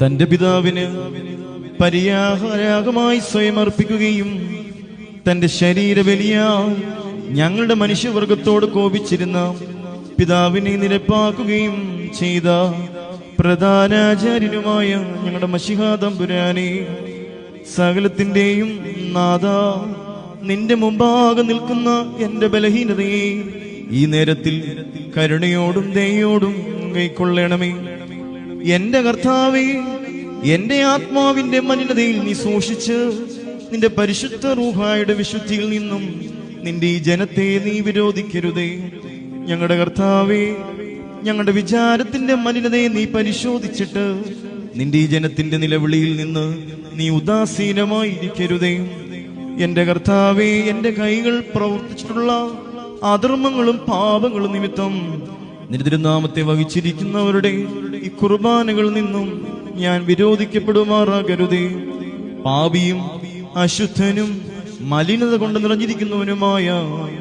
തന്റെ പിതാവിന് പരിയാഹാരാഗമായി സ്വയം അർപ്പിക്കുകയും തന്റെ ശരീരബലിയ ഞങ്ങളുടെ മനുഷ്യവർഗത്തോട് കോപിച്ചിരുന്ന പിതാവിനെ നിരപ്പാക്കുകയും ചെയ്ത പ്രധാനാചാര്യനുമായ ഞങ്ങളുടെ മഷിഹാദംപുരാനെ സകലത്തിന്റെയും നാഥ നിന്റെ മുമ്പാകെ നിൽക്കുന്ന എന്റെ ബലഹീനതയെ ഈ നേരത്തിൽ കരുണയോടും ദയോടും കൈക്കൊള്ളണമേ. എന്റെ കർത്താവേ എന്റെ ആത്മാവിന്റെ മലിനതയിൽ നീ സൂക്ഷിച്ച് നിന്റെ പരിശുദ്ധ റൂഹായുടെ വിശുദ്ധിയിൽ നിന്നും നിന്റെ ഈ ജനത്തെ നീ വിരോധിക്കരുതേ. ഞങ്ങളുടെ കർത്താവേ ഞങ്ങളുടെ വിചാരത്തിന്റെ മലിനതയെ നീ പരിശോധിച്ചിട്ട് നിന്റെ ഈ ജനത്തിന്റെ നിലവിളിയിൽ നിന്ന് നീ ഉദാസീനമായിരിക്കരുതേ. എന്റെ കർത്താവേ എന്റെ കൈകൾ പ്രവർത്തിച്ചിട്ടുള്ള അധർമ്മങ്ങളും പാപങ്ങളും നിമിത്തം നിന്റെ തിരുനാമത്തെ വഹിച്ചിരിക്കുന്നവരുടെ ഈ കുർബാനകളിൽ നിന്നും ഞാൻ വിരോധിക്കപ്പെടുമാറാകരുതേ. പാപിയും അശുദ്ധനും മലിനത കൊണ്ട് നിറഞ്ഞിരിക്കുന്നവനുമായ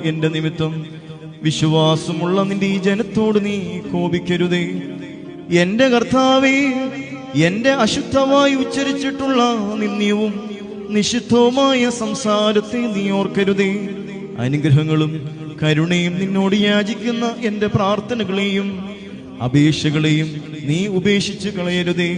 എന്റെ നിമിത്തം വിശ്വാസമുള്ള നിന്റെ ഈ ജനത്തോട് നീ കോപിക്കരുതേ. എന്റെ കർത്താവേ എന്റെ അശുദ്ധമായി ഉച്ചരിച്ചിട്ടുള്ള നിന്ദ്യവും നിഷിദ്ധവുമായ സംസാരത്തെ നീ ഓർക്കരുതേ. അനുഗ്രഹങ്ങളും കരുണയും നിന്നോട് യാചിക്കുന്ന എന്റെ പ്രാർത്ഥനകളെയും അപേക്ഷകളെയും നീ ഉപേക്ഷിച്ച് കളയരുതേ.